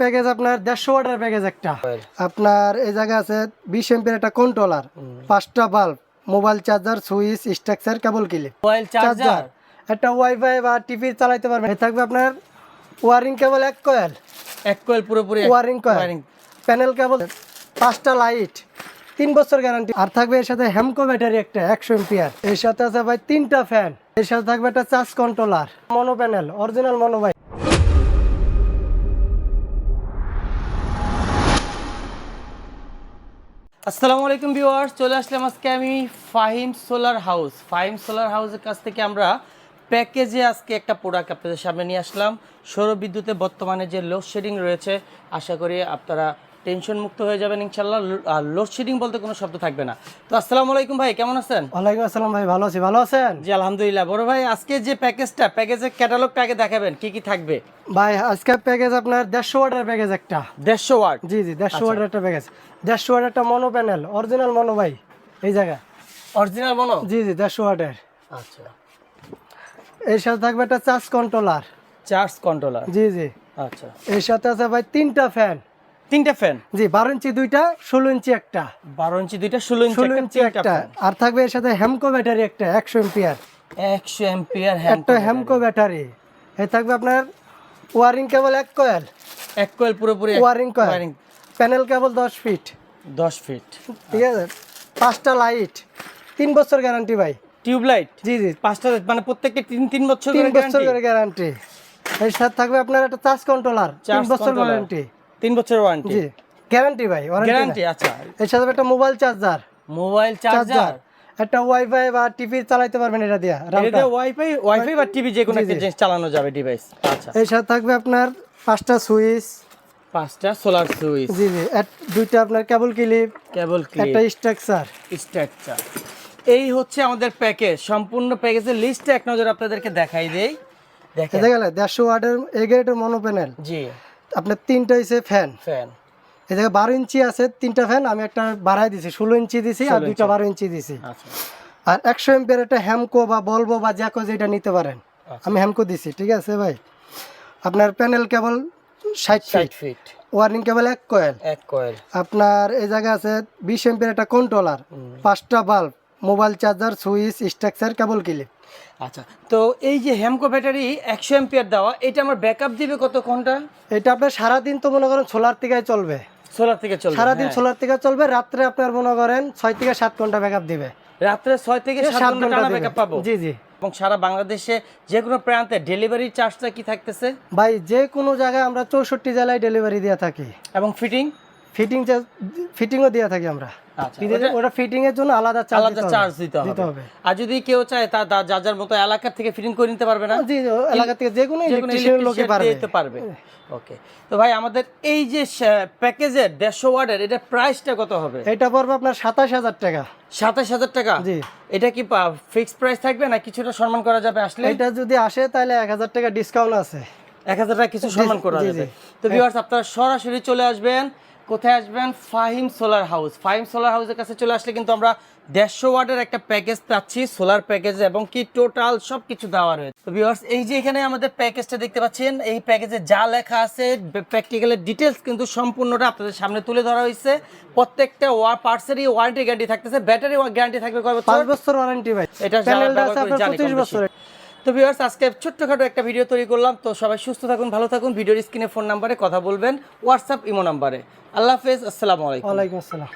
Package আপনার দেড়শো ওয়াটের প্যাকেজ একটা। আপনার এই আছে বিশ এমপির একটা কন্ট্রোলার পাঁচটা bulb mobile charger switch structure cable clip mobile charger একটা ওয়াইফাই বা টিভি চালাইতে পারবেন। থাকবে আপনার ওয়ারিং কেবল এক কয়েল এক কোয়েল পুরোপুরি ওয়ারিং কয়েল প্যানেল কেবল পাঁচটা লাইট তিন বছর গ্যারান্টি আর থাকবে এর সাথে হ্যামকো ব্যাটারি একটা একশো এম্পিয়ার এর সাথে আছে ভাই তিনটা ফ্যান এর সাথে থাকবে একটা charge controller mono panel original mono ভাই। আসসালামু আলাইকুম ভিউয়ার্স, চলে আসলাম আজকে আমি Fahim solar house. Fahim solar হাউসের কাছ থেকে আমরা প্যাকেজে আজকে একটা প্রোডাক্ট আপনাদের সামনে নিয়ে আসলাম। সৌর বিদ্যুতে বর্তমানে যে লোডশেডিং রয়েছে, আশা করি আপনারা টেনশন মুক্ত হয়ে যাবেন ইনশাল্লাহ। আর লোডশেডিং বলতে কোনো শব্দ থাকবে না। তো আসসালামু আলাইকুম ভাই কেমন আছেন? ওয়ালাইকুম আসসালাম ভাই ভালো আছি ভালো আছেন? জি আলহামদুলিল্লাহ। বড় ভাই আজকে যে প্যাকেজটা প্যাকেজের ক্যাটালগটা আগে দেখাবেন কি কি থাকবে? ভাই আজকের প্যাকেজ আপনার দেড়শো ওয়াটের প্যাকেজ একটা। দেড়শো ওয়াট জি জি দেড়শো ওয়াটের একটা প্যাকেজ। দেড়শো ওয়াটের একটা মনো প্যানেল অরিজিনাল মনো ভাই এই জায়গা অরিজিনাল মনো জি জি দেড়শো ওয়াটের আচ্ছা। এর সাথে থাকবে একটা চার্জ কন্ট্রোলার চার্জ কন্ট্রোলার জি জি। আচ্ছা। এর সাথে আছে ভাই তিনটা ফ্যান তিনটা ফ্যান? জি বারো ইঞ্চি দুইটা ষোলো ইঞ্চি একটা। বারো ইঞ্চি দুইটা ষোলো ইঞ্চি ষোলো ইঞ্চি একটা। আর থাকবে এর সাথে হ্যামকো ব্যাটারি একটা একশো এম্পিয়ার একশো এম্পিয়ার একটা হ্যামকো ব্যাটারি এ থাকবে আপনার ওয়ারিং কেবল এক কয়েল এক কোয়েল পুরোপুরি ওয়ারিং কয়েল প্যানেল কেবল দশ ফিট দশ ফিট ঠিক আছে? পাঁচটা লাইট তিন বছর গ্যারান্টি ভাই। টিউবলাইট জি জি। পাঁচটা মানে প্রত্যেকটা তিন তিন বছর তিন বছর? করে গ্যারান্টি এর সাথে থাকবে আপনার একটা চার্জ কন্ট্রোলার তিন বছর। গ্যারান্টি তিন বছর ওয়ারেন্টি জি। গ্যারান্টি ভাই গ্যারান্টি আচ্ছা। এর সাথে একটা মোবাইল চার্জার মোবাইল চার্জার একটা ওয়াইফাই বা টিভি চালাইতে পারবেন এটা দিয়া এটাতে ওয়াইফাই ওয়াইফাই বা টিভি যে কোনো একটা জিনিস চালানো যাবে ডিভাইস আচ্ছা। এর সাথে থাকবে আপনার পাঁচটা সুইচ। পাঁচটা সোলার সুইচ। জি জি। দুইটা আপনার কেবল ক্লিপ কেবল ক্লিপ একটা স্ট্রাকচার স্ট্রাকচার এই হচ্ছে আমাদের প্যাকেজ সম্পূর্ণ প্যাকেজের লিস্টটা এক নজর আপনাদেরকে দেখাই দেই। দেখেন। এটা গেলে দেড়শো ওয়াটের এগারোটার মনো প্যানেল জি। আপনার তিনটা হইছে ফ্যান। ফ্যান। এই জায়গায় বারো ইঞ্চি আছে তিনটা ফ্যান আমি একটা বাড়াই দিছি ষোলো ইঞ্চি দিছি আর দুইটা বারো ইঞ্চি দিছি। আচ্ছা। আর একশো এমপিয়ার একটা হ্যামকো বা বলব বা জ্যাকো যেটা নিতে পারেন। আচ্ছা। আমি হ্যামকো দিছি ঠিক আছে ভাই? আপনার প্যানেল কেবল ষাট ষাট ফিট। ফিট ওয়ারিং কেবল এক কয়েল। এক কয়েল। আপনার এই জায়গায় আছে বিশ এমপিয়ার একটা কন্ট্রোলার পাঁচটা bulb. Mobile charger switch structure cable clip আচ্ছা তো এই যে হেমকো ব্যাটারি একশো এম্পিয়ার দেওয়া এটা আমার ব্যাকআপ দিবে কত ঘণ্টা এটা আপনার সারাদিন তো মনে করেন সোলার থেকে চলবে। সোলার থেকে চলবে সারাদিন হ্যাঁ। সোলার থেকে চলবে রাত্রে আপনার মনে করেন ছয় থেকে সাত ঘণ্টা ব্যাকআপ দিবে। রাত্রে ছয় থেকে সাত ঘণ্টা ব্যাকআপ পাবো? জি জি। এবং সারা বাংলাদেশে যে কোনো প্রান্তে ডেলিভারি চার্জটা কি থাকতেছে? ভাই যে কোনো জায়গায় আমরা চৌষট্টি জেলায় ডেলিভারি দিয়ে থাকি। এবং ফিটিং ফিটিং ফিটিংও দিয়ে থাকি আমরা। আচ্ছা ওটা ফিটিং এর জন্য আলাদা আলাদা চার্জ দিতে হবে। আর যদি কেউ চায় তার যার যার মতো থেকে ফিটিং করে নিতে পারবে না। জি এলাকা থেকে যে কোনো ইলেকট্রিশিয়ান লোকে পারবে। দিতে পারবে। ওকে তো ভাই আমাদের এই যে প্যাকেজের দেড়শো ওয়ার্ডের এটা প্রাইসটা কত হবে? এটা পড়বে আপনার সাতাশ হাজার টাকা। সাতাশ হাজার টাকা? জি। এটা কি ফিক্সড প্রাইস থাকবে না কিছুটা সম্মান করা যাবে আসলে? এটা যদি আসে তাহলে এক হাজার টাকা ডিসকাউন্ট আছে। এক হাজার টাকা কিছু সম্মান করা যাবে। তো ভিউয়ার্স আপনারা সরাসরি চলে আসবেন। কোথায় আসবেন? Fahim solar house. Fahim solar হাউসের কাছে চলে আসলে কিন্তু আমরা দেড়শো ওয়াটের একটা প্যাকেজ পাচ্ছি সোলার প্যাকেজ এবং কি টোটাল সব কিছু দেওয়া রয়েছে। তো এই যে এখানে আমাদের প্যাকেজটা দেখতে পাচ্ছেন এই প্যাকেজে যা লেখা আছে প্র্যাকটিক্যালের ডিটেলস কিন্তু সম্পূর্ণটা আপনাদের সামনে তুলে ধরা হয়েছে। প্রত্যেকটা ওয়ার পার্টসেরই ওয়ারেন্টি গ্যারান্টি থাকতেছে ব্যাটারি গ্যারান্টি থাকবে কয় বছর? বছর ওয়ারেন্টি ভাই। এটা প্যানেলটা আছে আপনার। বছরের। তো ভিউয়ার্স আজকে ছোট্টখাটো একটা ভিডিও তৈরি করলাম। তো সবাই সুস্থ থাকুন, ভালো থাকুন। ভিডিওর স্ক্রিনে ফোন নাম্বারে কথা বলবেন হোয়াটসঅ্যাপ ইমো নাম্বারে আল্লাহ হাফেজ, আসসালামু আলাইকুম। ওয়ালাইকুম আসসালাম।